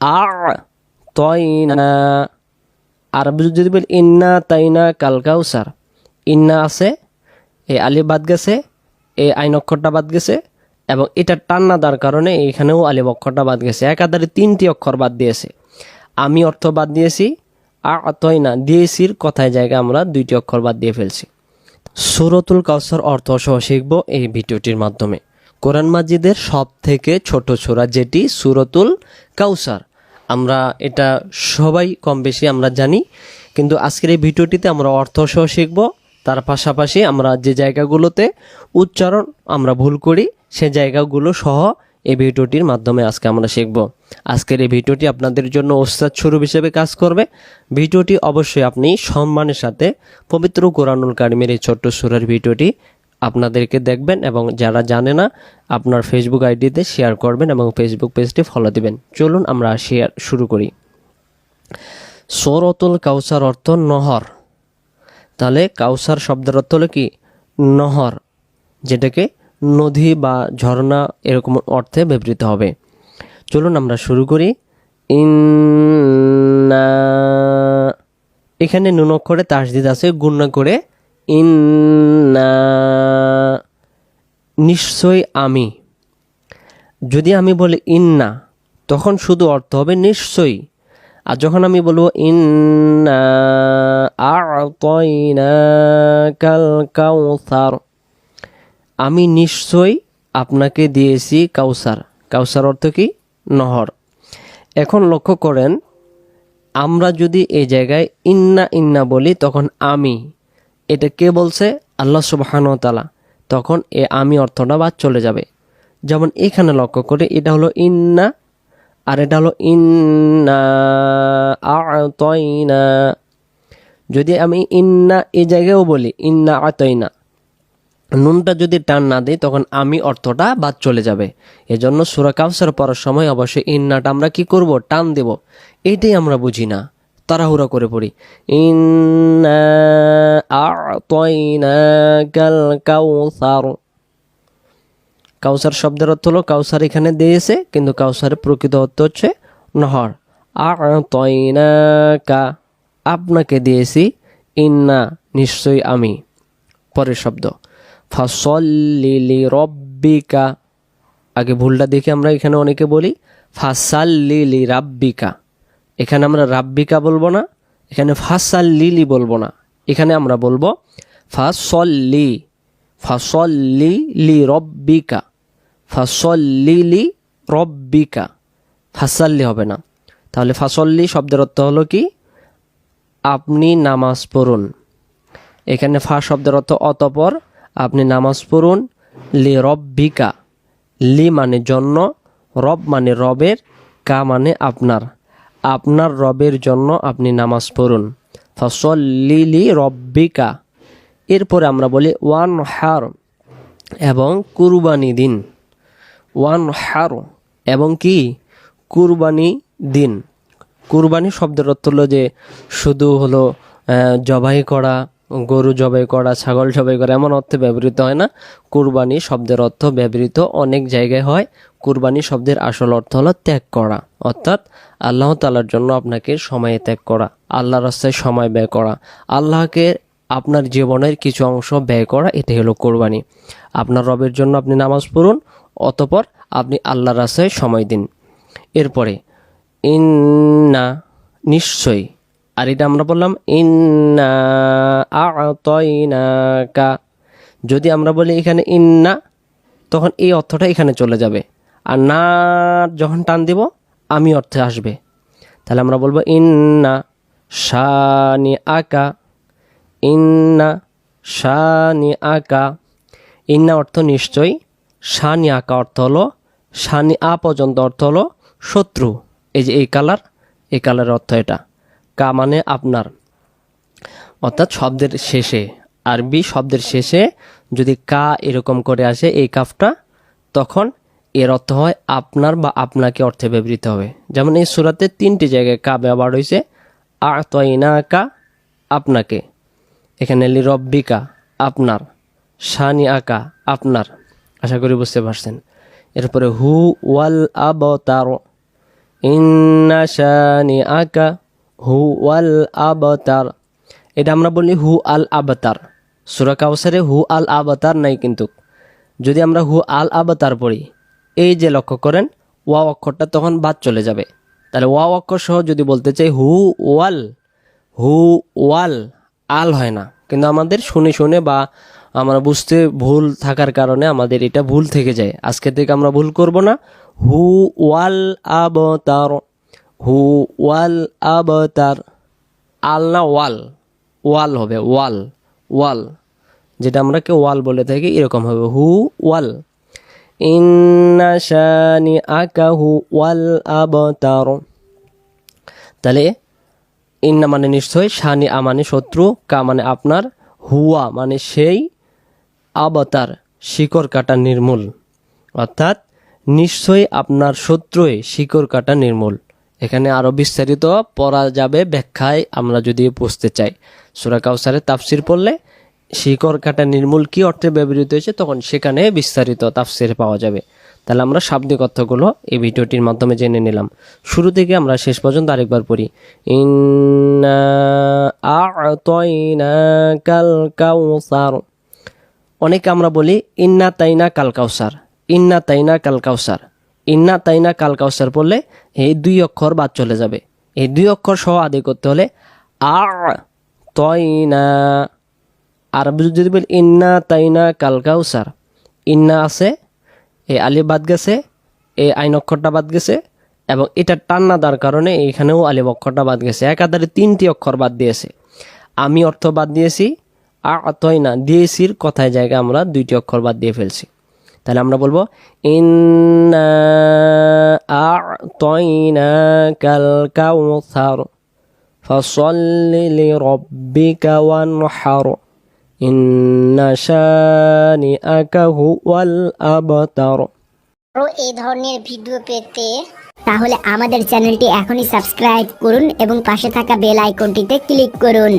আর যদি বলি, ইন্না তাইনা কাল কাউসার। ইন্না আছে, এ আলি বাদ গেছে, এ আইন অক্ষরটা বাদ গেছে, এবং এটা টান্না দেওয়ার কারণে এখানেও আলিফ অক্ষরটা বাদ গেছে। একাধারে তিনটি অক্ষর বাদ দিয়েছে। আমি অর্থ বাদ দিয়েছি আর অতই না দিয়েছির কথায় জায়গায় আমরা দুইটি অক্ষর বাদ দিয়ে ফেলছি। সুরতুল কাউসার অর্থ সহ শিখব এই ভিডিওটির মাধ্যমে। কোরআন মাজিদের সব থেকে ছোট ছোরা যেটি সুরতুল কাউসার। আমরা এটা সবাই কম বেশি আমরা জানি, কিন্তু আজকের এই ভিডিওটিতে আমরা অর্থ সহ শিখব, তার পাশাপাশি আমরা যে জায়গাগুলোতে উচ্চারণ আমরা ভুল করি, সে জায়গাগুলো সহ এই ভিডিওটির মাধ্যমে আজকে আমরা শিখব। আজকের এই ভিডিওটি আপনাদের জন্য ওস্তাদ স্বরূপ হিসেবে কাজ করবে। ভিডিওটি অবশ্যই আপনি সম্মানের সাথে পবিত্র কোরআনুল কারিমের এই ছোট্ট সুরের ভিডিওটি আপনাদেরকে দেখবেন এবং যারা জানে না, আপনার ফেসবুক আইডিতে শেয়ার করবেন এবং ফেসবুক পেজটি ফলো দিবেন। চলুন আমরা শেয়ার শুরু করি। সৌরতুল কাউসার অর্থ নহর। তাহলে কাউসার শব্দের অর্থ হলো কি? নহর, যেটাকে নদী বা ঝর্ণা এরকম অর্থে ব্যবহৃত হবে। চলুন আমরা শুরু করি। ইন্না, এখানে নুন অক্ষরে তাসদিদ আছে গুণনা করে ইন্না। নিশ্চয় আমি। যদি আমি বলি ইন্না, তখন শুধু অর্থ হবে নিশ্চয়ই। আর যখন আমি বলব ইন্না কাল কাউসার, আমি নিশ্চয়ই আপনাকে দিয়েছি কাউসার। কাউসার অর্থ কি? নহর। এখন লক্ষ্য করেন, আমরা যদি এই জায়গায় ইন্না ইন্না বলি, তখন আমি, এটা কে বলছে? আল্লাহ সুবাহানতালা তখন এ আমি অর্থটা বাদ চলে যাবে। যেমন এখানে লক্ষ্য করে এটা হলো ইন্না, আর এটা হলো ইন্না আতইনা। যদি আমি ইন্না এই জায়গায়ও বলি, ইন্না আতইনা, নুনটা যদি টান না দিই, তখন আমি অর্থটা বাদ চলে যাবে। এজন্য সুরা কাউসার পড়ার সময় অবশ্যই ইন্নাটা আমরা কি করব? টান দেব। এটাই আমরা বুঝি না। তাড়াহুড়া করে পড়ি। কাউসার। কাউসার শব্দের অর্থ হলো, কাউসার এখানে দিয়েছে, কিন্তু কাউসারের প্রকৃত অর্থ হচ্ছে নহর। আ'তাইনাকা, আপনাকে দিয়েছি, ইন্না, নিশ্চয়ই আমি। পরের শব্দ। ফাসল্লিলি রব্বিকা আগে ভুলটা দেখে আমরা এখানে অনেকে বলি ফাসাল্লিলি রাব্বিকা এখানে আমরা রাব্বিকা বলব না, এখানে ফাসাল্লিলি বলব না। এখানে আমরা বলব ফাসল্লি ফাসল্লি লি রব্বিকা, ফাসল্লিলি রব্বিকা। ফাসাল্লি হবে না। তাহলে ফাসল্লি শব্দের অর্থ হলো কি? আপনি নামাজ পড়ুন। এখানে ফা শব্দের অর্থ অতপর, আপনি নামাজ পড়ুন লি রব্বিকা। লি মানে জন্য, রব মানে রবের, কা মানে আপনার। আপনার রবের জন্য আপনি নামাজ পড়ুন। ফসলি রব্বিকা। এরপরে আমরা বলি ওয়ান হার এবং কুরবানি দিন। ওয়ান হার এবং কি? কুরবানি দিন। কুরবানি শব্দের অর্থ হলো যে, শুধু হলো জবাই করা গরু জবাই করা, ছাগল জবাই করা এমন অর্থে ব্যবহৃত হয় না। কুরবানি শব্দের অর্থ ব্যবহৃত অনেক জায়গায় হয়। কুরবানি শব্দের আসল অর্থ হলো ত্যাগ করা। অর্থাৎ আল্লাহ তালার জন্য আপনাকে সময়ে ত্যাগ করা আল্লাহ রাস্তায় সময় ব্যয় করা, আল্লাহকে আপনার জীবনের কিছু অংশ ব্যয় করা, এটাই হলো কোরবানি। আপনার রবের জন্য আপনি নামাজ পড়ুন, অতপর আপনি আল্লাহ রাস্তায় সময় দিন। এরপরে, ইন্না, নিশ্চয়ই আর এটা আমরা বললাম, ইন্না আ'তাইনাকা। যদি আমরা বলি এখানে ইন্না তখন এই অর্থটা এখানে চলে যাবে। আর না যখন টান দিব, আমি অর্থে আসবে। তাহলে আমরা বলব, ইন্না শানি আকা ইন্না শানি আকা ইন্না অর্থ নিশ্চয়ই শানি আকা অর্থ হলো শানি আ পর্যন্ত অর্থ হলো শত্রু। এই যে এই কালার এই কালারের অর্থ এটা। কা মানে আপনার। অর্থাৎ শব্দের শেষে। আরবি শব্দের শেষে যদি কা এরকম করে আসে, এই কাফটা, তখন এর অর্থ হয় আপনার বা আপনাকে অর্থে ব্যবহৃত হবে। যেমন এই সুরাতে তিনটি জায়গায় কা ব্যবহার হয়েছে। আ তয়না কা আপনাকে। এখানে রব্বিকা, আপনার। শানি আকা আপনার। আশা করি বুঝতে পারছেন। এরপরে হু ওয়াল আব আবতার, ইন্না শানি আকা হু ওয়াল আবতার। এটা আমরা বলি হু আল আবতার। সুরা কাউসারে হু আল আবতার নাই কিন্তু। যদি আমরা হু আল আবতার পড়ি, এই যে লক্ষ্য করেন, ওয়া অক্ষরটা তখন বাদ চলে যাবে। তাহলে ওয়া অক্ষর সহ যদি বলতে চাই হু ওয়াল হু ওয়াল আল হয় না। কিন্তু আমাদের শুনে শুনে বা আমরা বুঝতে ভুল থাকার কারণে আমাদের এটা ভুল থেকে যায়। আজকে থেকে আমরা ভুল করব না। হু ওয়াল আবতার। হু ওয়াল আবতার। আল না ওয়াল ওয়াল হবে, ওয়াল ওয়াল। যেটা আমরা কে ওয়াল বলে থাকি, এরকম হবে, হু ওয়াল। ইন্না শানি আকা হু ওয়াল আবতার। তাহলে, ইন্না মানে নিশ্চয় শানি আ মানে শত্রু, কা মানে আপনার, হুয়া মানে সেই আবতার, শিকড় কাটা নির্মূল। অর্থাৎ, নিশ্চয়ই আপনার শত্রুই শিকড় কাটা নির্মূল। এখানে আরও বিস্তারিত পড়া যাবে ব্যাখ্যায় আমরা যদি বুঝতে চাই। সুরা কাউসারের তাফসির পড়লে শিকড় কাটা নির্মূল কি অর্থে ব্যবহৃত হয়েছে তখন সেখানে বিস্তারিত তাফসির পাওয়া যাবে। তাহলে আমরা শাব্দিক অর্থগুলো এই ভিডিওটির মাধ্যমে জেনে নিলাম। শুরু থেকে আমরা শেষ পর্যন্ত আরেকবার পড়ি। আ'তাইনাকাল কাউসার অনেকে আমরা বলি, ইন্না তাইনা কাল কাউসার ইন্না তাইনা কাল কাউসার ইন্না তাইনা কাল কাউসার পড়লে এই দুই অক্ষর বাদ চলে যাবে। এই দুই অক্ষর সহ আদায় করতে হলে আ তয়না আর যদি বলি ইন্না তাইনা কাল কাউসার, ইন্না আছে এই আলি বাদ গেছে এই আইন অক্ষরটা বাদ গেছে, এবং এটা টান্না দেওয়ার কারণে এখানেও আলিফ অক্ষরটা বাদ গেছে। একাধারে তিনটি অক্ষর বাদ দিয়েছে। আমি অর্থ বাদ দিয়েছি আর অতই না দিয়েছির কথায় জায়গায় আমরা দুইটি অক্ষর বাদ দিয়ে ফেলছি। তাহলে আমরা বলব, ইন্না আ'তাইনা কাল কাউসার, ফসল্লি লিরাব্বিকা ওয়ানহার, ইন্না শানিআকা হুয়াল আবতার. আরও এই ধরনের ভিডিও পেতে তাহলে আমাদের চ্যানেলটি এখনই সাবস্ক্রাইব করুন এবং পাশে থাকা বেল আইকনটিতে ক্লিক করুন।